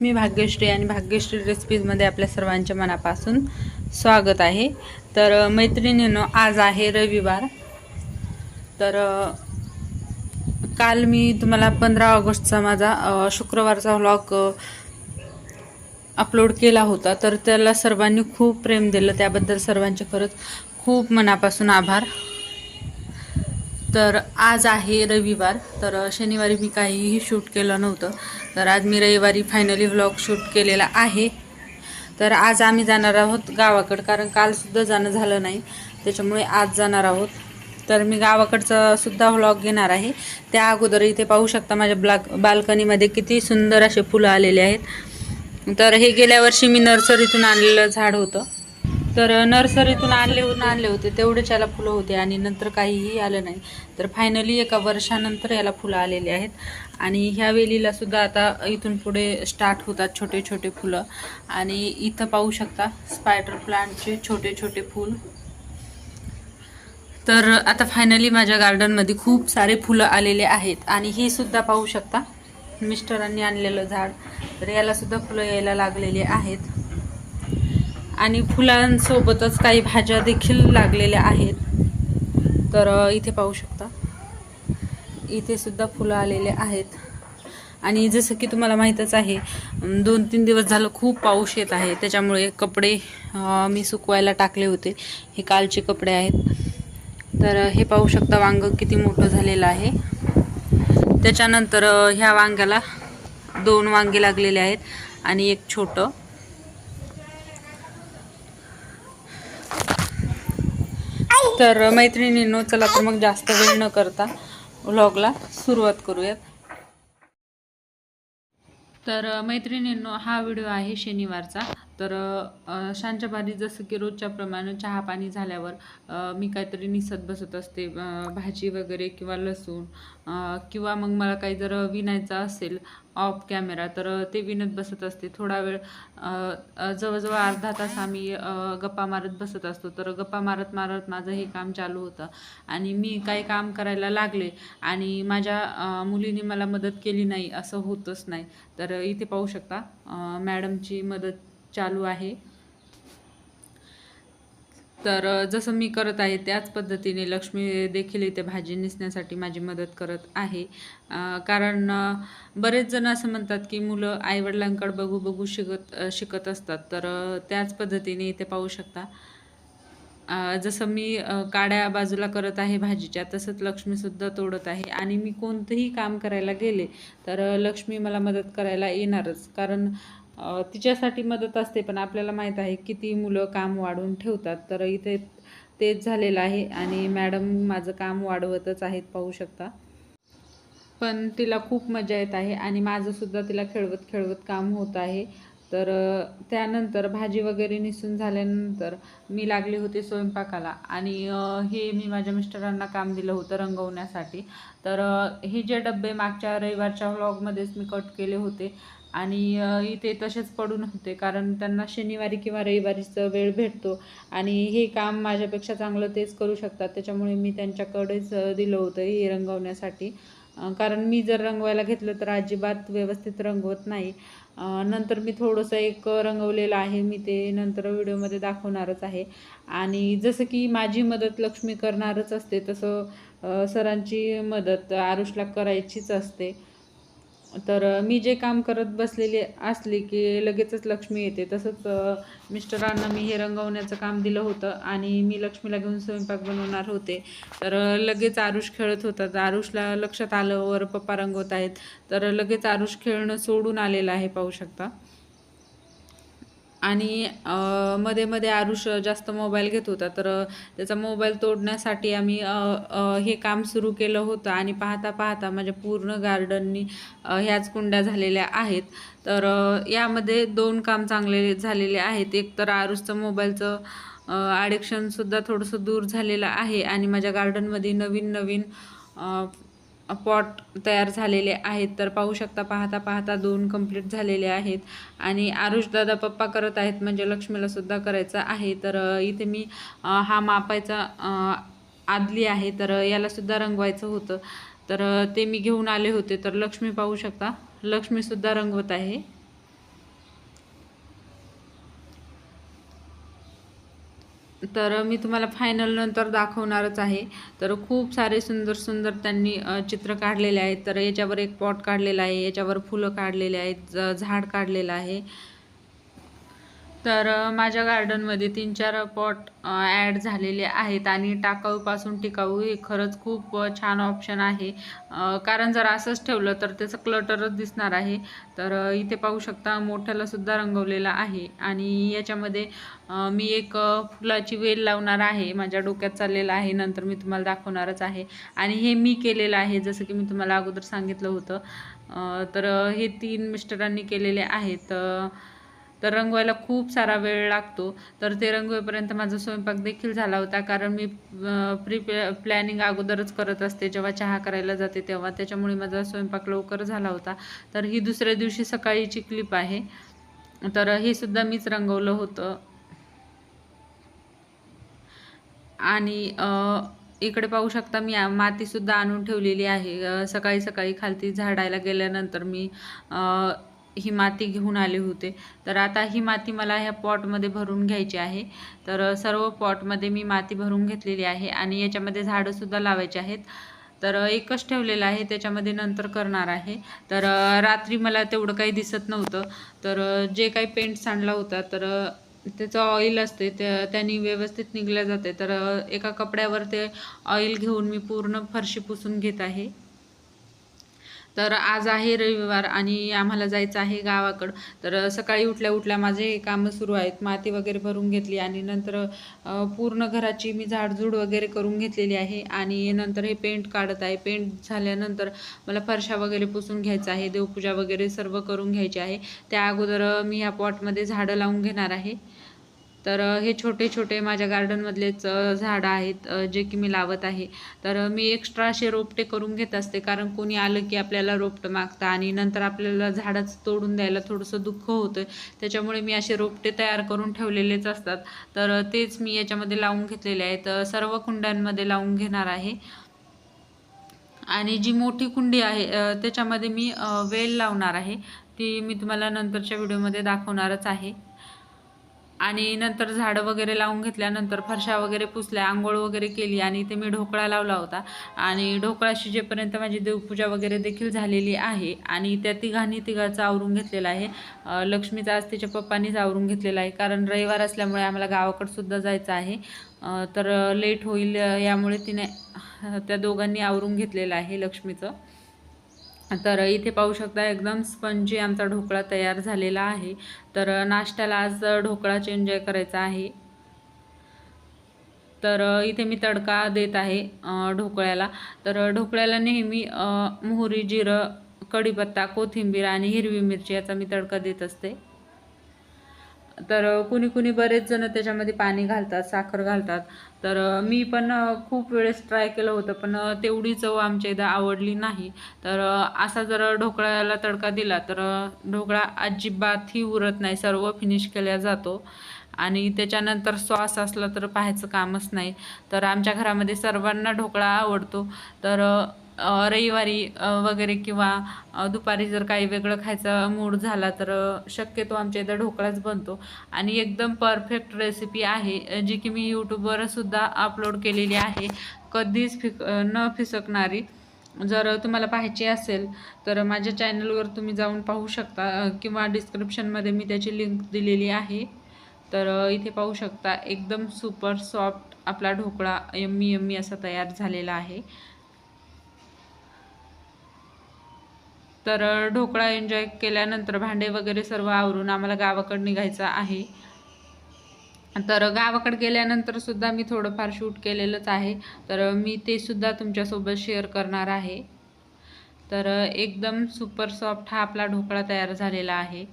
मी भाग्यश्री आणि भाग्यश्री रेसिपीजमध्ये आपल्या सर्वांच्या मनापासून स्वागत आहे. तर अ, मैत्रिणींनो आज आहे रविवार. तर काल मी तुम्हाला पंधरा ऑगस्टचा माझा शुक्रवारचा व्लॉग अपलोड केला होता. तर त्याला सर्वांनी खूप प्रेम दिलं. त्याबद्दल सर्वांचे खरंच खूप मनापासून आभार. तर आज आहे रविवार तर शनिवारी मी काहीही शूट केलं नव्हतं. तर आज मी रविवारी फायनली व्लॉग शूट केलेला आहे. तर आज आम्ही जाणार आहोत गावाकडं कारण कालसुद्धा जाणं झालं नाही. त्याच्यामुळे आज जाणार आहोत. तर मी गावाकडचा सुद्धा व्लॉग घेणार आहे. त्या अगोदर इथे पाहू शकता माझ्या ब्लॅक बाल्कनीमध्ये किती सुंदर असे फुलं आलेले आहेत. तर हे गेल्या वर्षी मी नर्सरीतून आणलेलं झाड होतं. तर नर्सरीतून आणले होते आणले होते. तेवढेच याला फुलं होते आणि नंतर काहीही आलं नाही. तर फायनली एका वर्षानंतर याला फुलं आलेली आहेत. आणि ह्या वेलीला सुद्धा आता इथून पुढे स्टार्ट होतात छोटे छोटे फुलं. आणि इथं पाहू शकता स्पायडर प्लांटचे छोटे छोटे फूल. तर आता फायनली माझ्या गार्डनमध्ये खूप सारे फुलं आलेले आहेत. आणि हे सुद्धा पाहू शकता. मिस्टरांनी आणलेलं झाड. तर याला सुद्धा फुलं यायला लागलेली आहेत. आणि फुलांसोबतच काही भाज्या देखील लागलेल्या आहेत. तर इथे पाहू शकता. इथे सुद्धा फुलं आलेले आहेत. आणि जसं की तुम्हाला माहीतच आहे दोन तीन दिवस झालं खूप पाऊस येत आहे. त्याच्यामुळे कपडे मी सुकवायला टाकले होते. हे कालचे कपडे आहेत. तर हे पाहू शकता वांग किती मोठं झालेलं आहे. त्याच्यानंतर ह्या वांग्याला दोन वांगे लागलेले आहेत आणि एक छोटं. तर मैत्रिणींनो चला तर मग जास्त वेळ न करता व्लॉगला सुरुवात करूयात. तर मैत्रिणींनो हा व्हिडिओ आहे शनिवारचा. तर शांच्या बारी जसं की रोजच्या प्रमाणे चहा पाणी झाल्यावर मी काहीतरी निसत बसत असते भाजी वगैरे किंवा लसूण किंवा मग मला काही जर विणायचं असेल ऑफ कॅमेरा तर ते विणत बसत असते. थोडा वेळ जवळजवळ अर्धा तास आम्ही गप्पा मारत बसत असतो. तर गप्पा मारत मारत माझं हे काम चालू होतं आणि मी काही काम करायला लागले आणि माझ्या मुलीने मला मदत केली नाही असं होतच नाही. तर इथे पाहू शकता मॅडमची मदत चालू आहे. तर जसं मी करत आहे त्याच पद्धतीने लक्ष्मी देखील इथे भाजी नेसण्यासाठी माझी मदत करत आहे. कारण बरेच जण असं म्हणतात की मुलं आईवडिलांकडे बघू बघू शिकत शिकत असतात. तर त्याच पद्धतीने इथे पाहू शकता. जसं मी काड्या बाजूला करत आहे भाजीच्या तसंच लक्ष्मीसुद्धा तोडत आहे. आणि मी कोणतंही काम करायला गेले तर लक्ष्मी मला मदत करायला येणारच. कारण तिच्यासाठी मदत असते पण आपल्याला माहीत आहे किती मुलं काम वाढून ठेवतात. तर इथे तेच झालेलं आहे आणि मॅडम माझं काम वाढवतच आहेत पाहू शकता. पण तिला खूप मजा येत आहे आणि माझंसुद्धा तिला खेळवत खेळवत काम होत आहे. तर त्यानंतर भाजी वगैरे निसून झाल्यानंतर मी लागले होते स्वयंपाकाला आणि हे मी माझ्या मिस्टरांना काम दिलं होतं रंगवण्यासाठी. तर हे जे डबे मागच्या रविवारच्या व्लॉगमध्येच मी कट केले होते. आणि इथे तसेच पडून होते. कारण त्यांना शनिवारी किंवा रविवारीचं वेळ भेटतो. आणि हे काम माझ्यापेक्षा चांगलं तेच करू शकतात. त्याच्यामुळे मी त्यांच्याकडेच दिलं होतं हे रंगवण्यासाठी. कारण मी जर रंगवायला घेतलं तर अजिबात व्यवस्थित रंगवत नाही. नंतर मी थोडंसं एक रंगवलेलं आहे. मी ते नंतर व्हिडिओमध्ये दाखवणारच आहे. आणि जसं की माझी मदत लक्ष्मी करणारच असते. तसं सरांची मदत आरुषला करायचीच असते. तर मी जे काम करत बसलेली असली की लगेचच लक्ष्मी येते. तसंच मिस्टरांना मी हे रंगवण्याचं काम दिलं होतं आणि मी लक्ष्मीला घेऊन स्वयंपाक बनवणार होते. तर लगेच आरुष खेळत होता. तर आरुषला लक्षात आलं वर पप्पा रंगवत आहेत. तर लगेच आरुष खेळणं सोडून आलेलं आहे पाहू शकता. आणि मध्ये मध्ये आरुष जास्त मोबाईल घेत होता. तर त्याचा मोबाईल तोडण्यासाठी आम्ही हे काम सुरू केलं होतं. आणि पाहता पाहता माझ्या पूर्ण गार्डननी ह्याच कुंड्या झालेल्या आहेत. तर यामध्ये दोन काम चांगले झालेले आहेत. एक तर आरुषचं मोबाईलचं ॲडिक्शनसुद्धा थोडंसं दूर झालेलं आहे. आणि माझ्या गार्डनमध्ये नवीन नवीन पॉट तयार झालेले आहेत. तर पाहू शकता पाहता पाहता दोन कंप्लीट झालेले आहेत. आणि आरुष दादा पप्पा करत आहेत म्हणजे लक्ष्मीलासुद्धा करायचं आहे. तर इथे मी हा मापायचा आदली आहे. तर यालासुद्धा रंगवायचं होतं. तर ते मी घेऊन आले होते. तर लक्ष्मी पाहू शकता लक्ष्मीसुद्धा रंगवत आहे. तर मी तुम्हाला फायनल नंतर दाखवणारच आहे. तर खूप सारे सुंदर सुंदर त्यांनी चित्र काढलेले आहेत. तर याच्यावर एक पॉट काढलेला आहे याच्यावर फुलं काढलेले आहेत झाड काढलेलं आहे. तर माझ्या गार्डनमध्ये तीन चार पॉट ॲड झालेले आहेत आणि टाकाऊपासून टिकाऊ हे खरंच खूप छान ऑप्शन आहे. कारण जर असंच ठेवलं तर त्याचं क्लटरच दिसणार आहे. तर इथे पाहू शकता मोठ्यालासुद्धा रंगवलेला आहे आणि याच्यामध्ये मी एक फुलाची वेल लावणार आहे. माझ्या डोक्यात चाललेलं आहे. नंतर मी तुम्हाला दाखवणारच आहे. आणि हे मी केलेलं आहे जसं की मी तुम्हाला अगोदर सांगितलं होतं. तर हे तीन मिस्टरांनी केलेले आहेत. तर रंगवायला खूप सारा वेळ लागतो. तर ते रंगवेपर्यंत माझा स्वयंपाक देखील झाला होता. कारण मी प्री प्लॅनिंग अगोदरच करत असते. जेव्हा चहा करायला जाते तेव्हा. त्याच्यामुळे माझा स्वयंपाक लवकर झाला होता. तर ही दुसऱ्या दिवशी सकाळीची क्लिप आहे. तर हे सुद्धा मीच रंगवलं होतं. आणि इकडे पाहू शकता मी आ- मातीसुद्धा आणून ठेवलेली आहे. सकाळी सकाळी खालती झाडायला गेल्यानंतर मी ही माती घेऊन आले होते. तर आता ही माती मला ह्या पॉटमध्ये भरून घ्यायची आहे. तर सर्व पॉटमध्ये मी माती भरून घेतलेली आहे आणि याच्यामध्ये झाडंसुद्धा लावायची आहेत. तर एकच ठेवलेलं आहे त्याच्यामध्ये नंतर करणार आहे. तर रात्री मला तेवढं काही दिसत नव्हतं. तर जे काही पेंट सांडला होता तर त्याचं ऑइल असते त्या त्यांनी व्यवस्थित निघल्या जाते. तर एका कपड्यावर ते ऑइल घेऊन मी पूर्ण फरशी पुसून घेत आहे. तर आज आहे रविवार आणि आम्हाला जायचं आहे गावाकडं. तर सकाळी उठल्या उठल्या माझे हे कामं सुरू आहेत. माती वगैरे भरून घेतली आणि नंतर पूर्ण घराची मी झाडझूड वगैरे करून घेतलेली आहे आणि नंतर हे पेंट काढत आहे. पेंट झाल्यानंतर मला फरशा वगैरे पुसून घ्यायचं आहे. देवपूजा वगैरे सर्व करून घ्यायची आहे. त्या अगोदर मी ह्या पॉटमध्ये झाडं लावून घेणार आहे. तर हे छोटे छोटे माझ्या गार्डनमधलेच झाडं आहेत जे की मी लावत आहे. तर मी एक्स्ट्रा असे रोपटे करून घेत असते कारण कोणी आलं की आपल्याला रोपटं मागतं आणि नंतर आपल्याला झाडच तोडून द्यायला थोडंसं दुःख होतं. त्याच्यामुळे मी असे रोपटे तयार करून ठेवलेलेच असतात. तर तेच मी याच्यामध्ये लावून घेतलेले आहेत. सर्व कुंड्यांमध्ये लावून घेणार आहे. आणि जी मोठी कुंडी आहे त्याच्यामध्ये मी वेल लावणार आहे. ती मी तुम्हाला नंतरच्या व्हिडिओमध्ये दाखवणारच आहे. आणि नंतर झाडं वगैरे लावून घेतल्यानंतर फरशा वगैरे पुसल्या आंघोळ वगैरे केली आणि इथे मी ढोकळा लावला होता. आणि ढोकळा शिजेपर्यंत माझी देवपूजा वगैरे देखील झालेली आहे आणि त्या तिघांनी तिघाचं आवरून घेतलेलं आहे. लक्ष्मीचा आज तिच्या पप्पांनीच आवरून घेतलेला आहे कारण रविवार असल्यामुळे आम्हाला गावाकडंसुद्धा जायचं आहे. तर लेट होईल यामुळे तिने त्या दोघांनी आवरून घेतलेलं आहे लक्ष्मीचं. तर इथे पाहू शकता एकदम स्पंजी आमचा ढोकळा तयार झालेला आहे. तर नाश्त्याला आज ढोकळाच एन्जॉय करायचा आहे. तर इथे मी तडका देत आहे ढोकळ्याला. तर ढोकळ्याला नेहमी मोहरी जिरं कढीपत्ता कोथिंबीर आणि हिरवी मिरची याचा मी तडका देत असते. तर कुणी कुणी बरेच जण त्याच्यामध्ये पाणी घालतात साखर घालतात. तर मी पण खूप वेळेस ट्राय केलं होतं पण तेवढी चव आमच्या इथं आवडली नाही. तर असा जर ढोकळ्याला तडका दिला तर ढोकळा अजिबातही उरत नाही सर्व फिनिश केला जातो. आणि त्याच्यानंतर सॉस असला तर पाहायचं कामच नाही. तर आमच्या घरामध्ये सर्वांना ढोकळा आवडतो. तर रविवारी वगैरे किंवा दुपारी जर काही वेगळं खायचा मूड झाला तर शक्यतो आमच्या इथं ढोकळाच बनतो. आणि एकदम परफेक्ट रेसिपी आहे जी की मी यूट्यूबवर सुद्धा अपलोड केलेली आहे. कधीच फिक न फिसकणारी. जर तुम्हाला पाहायची असेल तर माझ्या चॅनलवर तुम्ही जाऊन पाहू शकता किंवा डिस्क्रिप्शनमध्ये मी त्याची लिंक दिलेली आहे. तर इथे पाहू शकता एकदम सुपर सॉफ्ट आपला ढोकळा यम्मी यम्मी असा तयार झालेला आहे. तर ढोकळा एन्जॉय केल्यानंतर भांडे वगैरे सर्व आवरून आम्हाला गावाकडं निघायचं आहे. तर गावाकडे गेल्यानंतर सुद्धा मी थोडंफार शूट केलेलंच आहे. तर मी ते सुद्धा तुमच्यासोबत शेअर करणार आहे. तर एकदम सुपर सॉफ्ट हा आपला ढोकळा तयार झालेला आहे.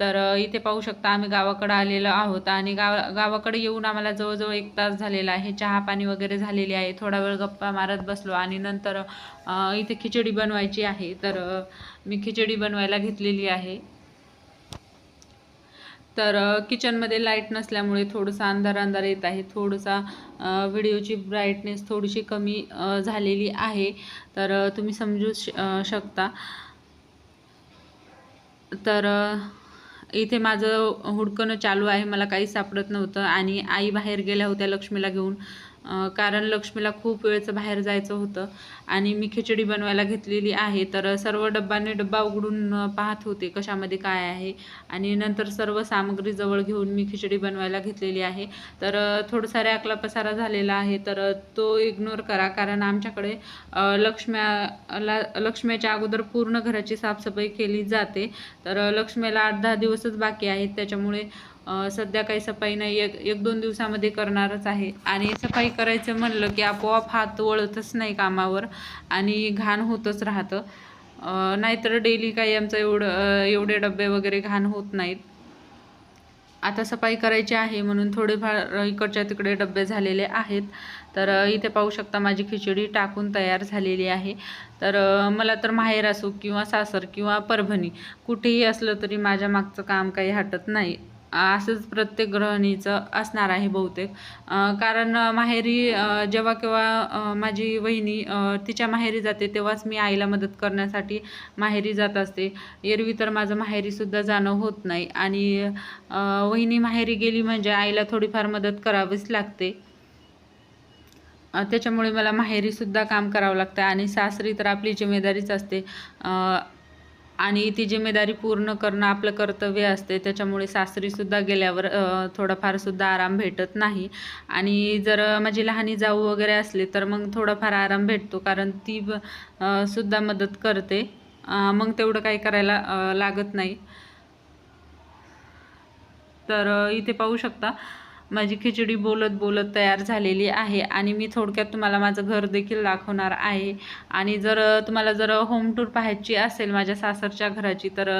तर इथे पाहू शकता आम्ही गावाकडं आलेलो आहोत आणि गाव गावाकडे येऊन आम्हाला जवळजवळ एक तास झालेला आहे. चहा पाणी वगैरे झालेली आहे. थोडा वेळ गप्पा मारत बसलो आणि नंतर इथे खिचडी बनवायची आहे. तर मी खिचडी बनवायला घेतलेली आहे. तर किचनमध्ये लाइट नसल्यामुळे थोडंसं अंधार अंधार येत आहे. थोडंसा व्हिडिओची ब्राईटनेस थोडीशी कमी झालेली आहे. तर तुम्ही समजू श शकता. तर इथे माझं हुडकणं चालू आहे मला काही सापडत नव्हतं. आणि आई बाहेर गेल्या होत्या लक्ष्मीला घेऊन. कारण लक्ष्मीला खूप वेळचं बाहेर जायचं होतं आणि मी खिचडी बनवायला घेतलेली आहे. तर सर्व डब्बाने डब्बा उघडून पाहत होते कशामध्ये काय आहे. आणि नंतर सर्व सामग्री जवळ घेऊन मी खिचडी बनवायला घेतलेली आहे. तर थोडासा रॅकला पसारा झालेला आहे. तर तो इग्नोर करा. कारण आमच्याकडे लक्ष्म्याला लक्ष्म्याच्या अगोदर पूर्ण घराची साफसफाई केली जाते. तर लक्ष्मीला आठ दहा दिवसच बाकी आहेत. त्याच्यामुळे सध्या काही सफाई नाही एक एक दोन दिवसामध्ये करणारच आहे. आणि सफाई करायचं म्हणलं की आपोआप हात वळतच नाही कामावर आणि घाण होतच राहतं. नाहीतर डेली काही आमचं एवढं एवढे डबे वगैरे घाण होत नाहीत. आता सफाई करायची आहे म्हणून थोडेफार इकडच्या तिकडे डबे झालेले आहेत. तर इथे पाहू शकता माझी खिचडी टाकून तयार झालेली आहे. तर मला तर माहेर असो किंवा सासर किंवा परभणी कुठेही असलं तरी माझ्या मागचं काम काही हटत नाही. असंच प्रत्येक गृहिणीचं असणार आहे बहुतेक. कारण माहेरी जेव्हा केव्हा माझी वहिनी तिच्या माहेरी जाते तेव्हाच मी आईला मदत करण्यासाठी माहेरी जात असते. एरवी तर माझं माहेरीसुद्धा जाणं होत नाही आणि वहिनी माहेरी गेली म्हणजे आईला थोडीफार मदत करावीच लागते. त्याच्यामुळे मला माहेरीसुद्धा काम करावं लागतं आणि सासरी तर आपली जिम्मेदारीच असते. आणि ती जिम्मेदारी पूर्ण करणं आपलं कर्तव्य असते. त्याच्यामुळे सासरीसुद्धा गेल्यावर थोडाफारसुद्धा आराम भेटत नाही. आणि जर माझी लहानी जाऊ वगैरे असली तर मग थोडाफार आराम भेटतो. कारण ती सुद्धा मदत करते. मग तेवढं काही करायला लागत नाही. तर इथे पाहू शकता. माझी खिचडी बोलत बोलत तयार झालेली आहे आणि मी थोडक्यात तुम्हाला माझं घर देखील दाखवणार आहे. आणि जर तुम्हाला जर होम टूर पाहायची असेल माझ्या सासरच्या घराची तर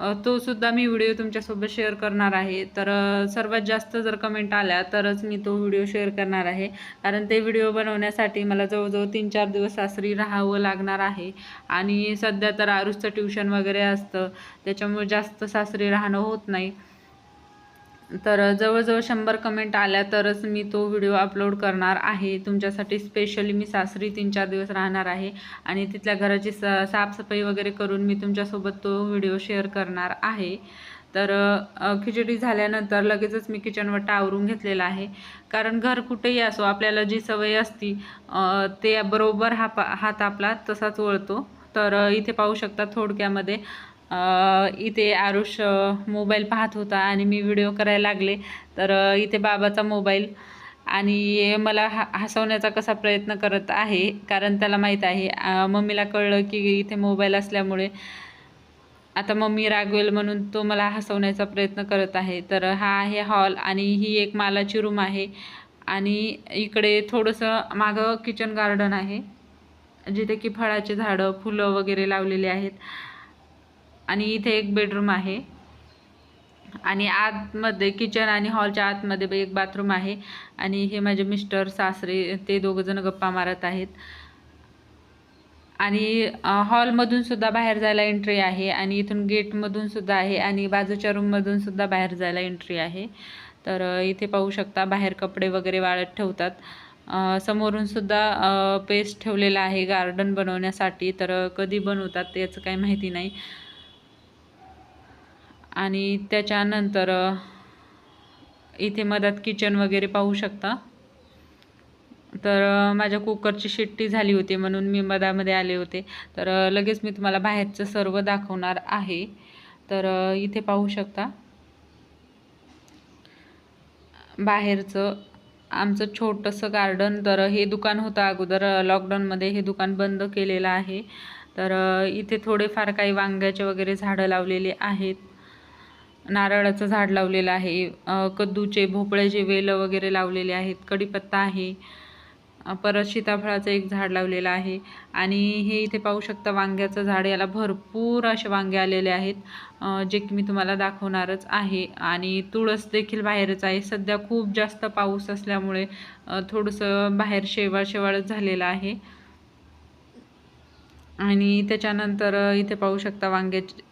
तोसुद्धा तो सुद्धा मी व्हिडिओ तुमच्यासोबत शेअर करणार आहे. तर सर्वात जास्त जर कमेंट आल्या तरच मी तो व्हिडिओ शेअर करणार आहे. कारण ते व्हिडिओ बनवण्यासाठी मला जवळजवळ तीन चार दिवस सासरी राहावं लागणार आहे. आणि सध्या तर आरुषचं ट्युशन वगैरे असतं. त्याच्यामुळे जास्त सासरी राहणं होत नाही. तर जवळजवळ शंभर कमेंट आल्या तरच मी तो व्हिडिओ अपलोड करणार आहे. तुमच्यासाठी स्पेशली मी सासरी तीन चार दिवस राहणार आहे. आणि तिथल्या घराची स साफसफाई वगैरे करून मी तुमच्यासोबत तो व्हिडिओ शेअर करणार आहे. तर खिचडी झाल्यानंतर लगेचच मी किचनवर आवरून घेतलेला आहे. कारण घर कुठेही असो आपल्याला जी सवय असती ते बरोबर हा पा हात आपला तसाच वळतो. तर इथे पाहू शकता थोडक्यामध्ये इथे आरुष मोबाईल पाहत होता आणि मी व्हिडिओ करायला लागले. तर इथे बाबाचा मोबाईल आणि मला हा हसवण्याचा कसा प्रयत्न करत आहे कारण त्याला माहीत आहे. मम्मीला कळलं की इथे मोबाईल असल्यामुळे आता मम्मी रागवेल म्हणून तो मला हसवण्याचा प्रयत्न करत आहे. तर हा आहे हॉल आणि ही एक मालाची रूम आहे आणि इकडे थोडंसं मागं किचन गार्डन आहे जिथे की फळाचे झाडं फुलं वगैरे लावलेली आहेत. आणि इथे एक बेडरूम आहे. आणि आतमध्ये किचन आणि हॉलच्या आतमध्ये एक बाथरूम आहे. आणि हे माझे मिस्टर सासरे ते दोघंजण गप्पा मारत आहेत. आणि हॉलमधूनसुद्धा हॉलमधून सुद्धा बाहेर जायला एंट्री आहे. आणि इथून गेटमधून सुद्धा आहे. आणि बाजूच्या रूममधून सुद्धा बाहेर जायला एंट्री आहे. तर इथे पाहू शकता बाहेर कपडे वगैरे वाळत ठेवतात. समोरून सुद्धा पेस्ट ठेवलेला आहे गार्डन बनवण्यासाठी. तर कधी बनवतात याचं काही माहिती नाही. आणि त्याच्यानंतर इथे मधात किचन वगैरे पाहू शकता. तर माझ्या कुकरची शिट्टी झाली होती म्हणून मी मधामध्ये आले होते. तर लगेच मी तुम्हाला बाहेरचं सर्व दाखवणार आहे. तर इथे पाहू शकता. बाहेरचं आमचं छोटंसं गार्डन. तर हे दुकान होतं अगोदर लॉकडाऊनमध्ये हे दुकान बंद केलेलं आहे. तर इथे थोडेफार काही वांग्याचे वगैरे झाडं लावलेले आहेत. नारळाचं झाड लावलेलं आहे. कद्दूचे भोपळ्याचे वेलं वगैरे लावलेले आहेत. कढीपत्ता आहे. परत सीताफळाचं एक झाड लावलेलं आहे. आणि हे इथे पाहू शकता वांग्याचं झाड. याला भरपूर असे वांगे आलेले आहेत जे की मी तुम्हाला दाखवणारच आहे. आणि तुळस देखील बाहेरच आहे. सध्या खूप जास्त पाऊस असल्यामुळे थोडंसं बाहेर शेवाळ शेवाळच झालेलं आहे. आणि त्याच्यानंतर इथे पाहू शकता वांग्याचे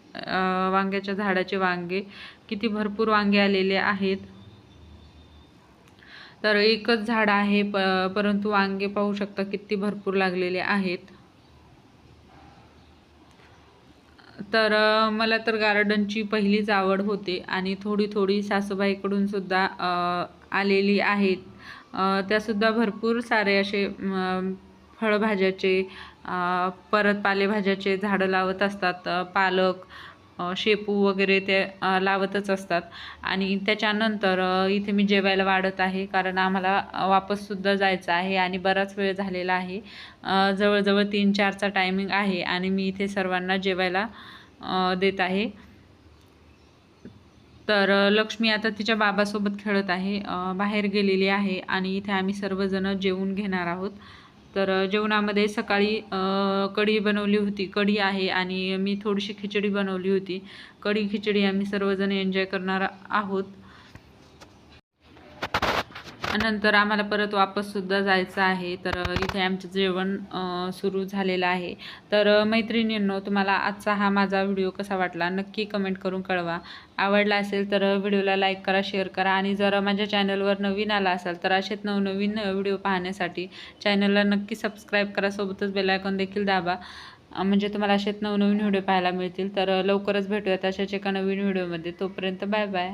वांग्याच्या झाडाचे वांगे. किती भरपूर वांगे आलेले आहेत. तर एकच झाड आहे प परंतु वांगे पाहू शकता किती भरपूर लागलेले आहेत. तर मला तर गार्डनची पहिलीच आवड होते आणि थोडी थोडी सासूबाईकडून सुद्धा आलेली आहेत. त्यासुद्धा भरपूर सारे असे फळभाज्याचे परत पालेभाज्याचे झाडं लावत असतात पालक शेपू वगैरे ते लावतच असतात. आणि त्याच्यानंतर इथे मी जेवायला वाढत आहे कारण आम्हाला वापससुद्धा जायचं आहे आणि बराच वेळ झालेला आहे. जवळजवळ तीन चारचा टायमिंग आहे आणि मी इथे सर्वांना जेवायला देत आहे. तर लक्ष्मी आता तिच्या बाबासोबत खेळत आहे बाहेर गेलेली आहे आणि इथे आम्ही सर्वजण जेवून घेणार आहोत. तर जेवणामध्ये सकाळी कढी बनवली होती. कढी आहे आणि मी थोडीशी खिचडी बनवली होती. कढी खिचडी आम्ही सर्वजण एन्जॉय करणार आहोत. नंतर आम्हाला परत वापससुद्धा जायचं आहे. तर इथे आमचं जेवण सुरू झालेलं आहे. तर मैत्रिणींनो तुम्हाला आजचा हा माझा व्हिडिओ कसा वाटला नक्की कमेंट करून कळवा. आवडला असेल तर व्हिडिओला लाईक करा शेअर करा आणि जर माझ्या चॅनलवर नवीन आला असाल तर असेच नवनवीन व्हिडिओ पाहण्यासाठी चॅनलला नक्की सबस्क्राईब करा. सोबतच बेलायकॉन देखील दाबा. म्हणजे तुम्हाला असेच नवनवीन व्हिडिओ पाहायला मिळतील. तर लवकरच भेटूयात अशाच एका नवीन व्हिडिओमध्ये. तोपर्यंत बाय बाय.